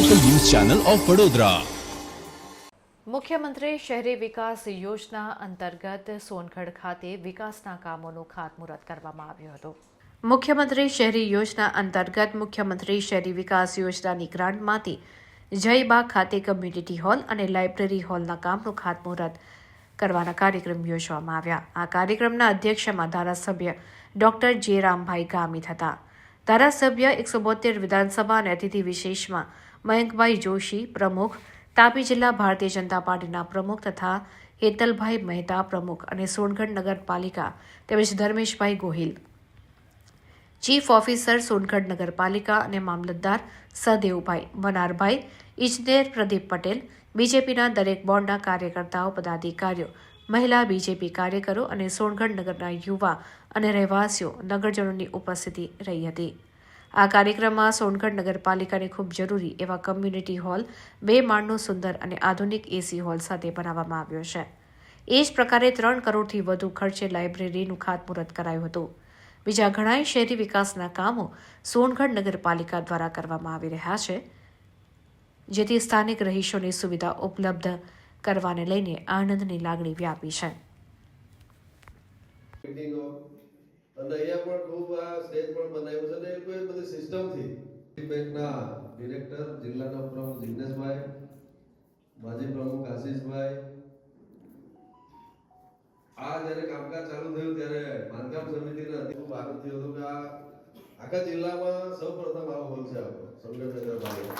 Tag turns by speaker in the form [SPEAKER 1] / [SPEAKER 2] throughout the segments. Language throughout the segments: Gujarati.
[SPEAKER 1] ચેનલ ઓફ વડોદરા
[SPEAKER 2] મુખ્યમંત્રી શહેરી વિકાસ યોજના અંતર્ગત સોનગઢ ખાતે વિકાસના કામોનું ખાતમુહૂર્ત કરવામાં આવ્યું હતું. મુખ્યમંત્રી શહેરી યોજના અંતર્ગત મુખ્યમંત્રી શહેરી વિકાસ યોજનાની ગ્રાન્ટમાંથી જયબાગ ખાતે કમ્યુનિટી હોલ અને લાઇબ્રેરી હોલના કામનું ખાતમુહૂર્ત કરવાના કાર્યક્રમ યોજવામાં આવ્યા. આ કાર્યક્રમના અધ્યક્ષમાં ધારાસભ્ય ડોક્ટર જે રામભાઈ ગામિત હતા. ધારાસભ્ય એકસો બોતેર વિધાનસભા અને અતિથિ વિશેષમાં મયંકભાઈ જોશી પ્રમુખ, તાપી જિલ્લા ભારતીય જનતા પાર્ટીના પ્રમુખ તથા હેતલભાઈ મહેતા પ્રમુખ અને સોનગઢ નગરપાલિકા તેમજ ધર્મેશભાઈ ગોહિલ. ચીફ ઓફિસર સોનગઢ નગરપાલિકા અને મામલતદાર સહદેવભાઈ વનારભાઈ ઇજનેર પ્રદીપ પટેલ, બીજેપીના દરેક બોર્ડના કાર્યકર્તાઓ, પદાધિકારીઓ, મહિલા બીજેપી કાર્યકરો અને સોનગઢ નગરના યુવા અને રહેવાસીઓ, નગરજનોની ઉપસ્થિતિ રહી હતી. આ કાર્યક્રમમાં સોનગઢ નગરપાલિકાને ખૂબ જરૂરી એવા કમ્યુનિટી હોલ બે માળનો સુંદર અને આધુનિક એસી હોલ સાથે બનાવવામાં આવ્યો છે. એ જ પ્રકારે ત્રણ કરોડથી વધુ ખર્ચે લાઇબ્રેરીનું ખાતમુહૂર્ત કરાયું હતું. બીજા ઘણાય શહેરી વિકાસના કામો સોનગઢ નગરપાલિકા દ્વારા કરવામાં આવી રહ્યા છે, જેથી સ્થાનિક રહીશોની સુવિધા ઉપલબ્ધ કરવાને લઈને આનંદની લાગણી વ્યાપી છે.
[SPEAKER 3] અને અહીંયા પણ ખૂબ આ સ્ટેજ પણ બનાવ્યું છે એ લોકોએ બધી સિસ્ટમથી બેંકના ડિરેક્ટર જિલ્લાના પ્રમુખ જિગ્નેશભાઈ, માજી પ્રમુખ આશીષભાઈ, આ જ્યારે કામકાજ ચાલુ થયું ત્યારે બાંધકામ સમિતિના ખૂબ આનંદ થયો હતો કે આ આખા જિલ્લામાં સૌ પ્રથમ આવો હોલ છે આપણો ભાગમાં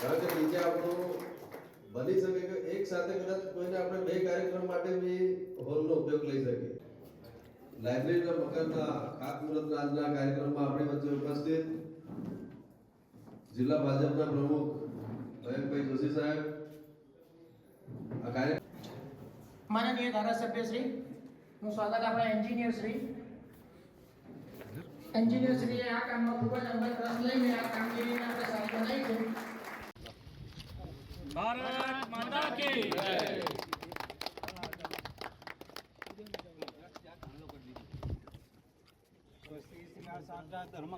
[SPEAKER 3] કારણ કે નીચે આપણું બની શકે કે એક સાથે કદાચ કોઈને આપણે બે કાર્યક્રમ માટે બી હોલનો ઉપયોગ લઈ શકીએ. લાઇબ્રેરીના મકાનના ખાતમુહૂર્તના આજના કાર્યક્રમમાં આપણી વચ્ચે ઉપસ્થિત જિલ્લા ભાજપના પ્રમુખ મયંકભાઈ જોશી સાહેબ. આ કાર્ય
[SPEAKER 4] માનનીય ધારાસભ્ય શ્રી હું સ્વાગત આપણા એન્જિનિયર શ્રી. એન્જિનિયર શ્રીએ આ કામમાં ખૂબ જ અંદર રસ લઈને આ કામગીરીને આપણે સારી બનાવી છે.
[SPEAKER 5] ભારત ધર્મ.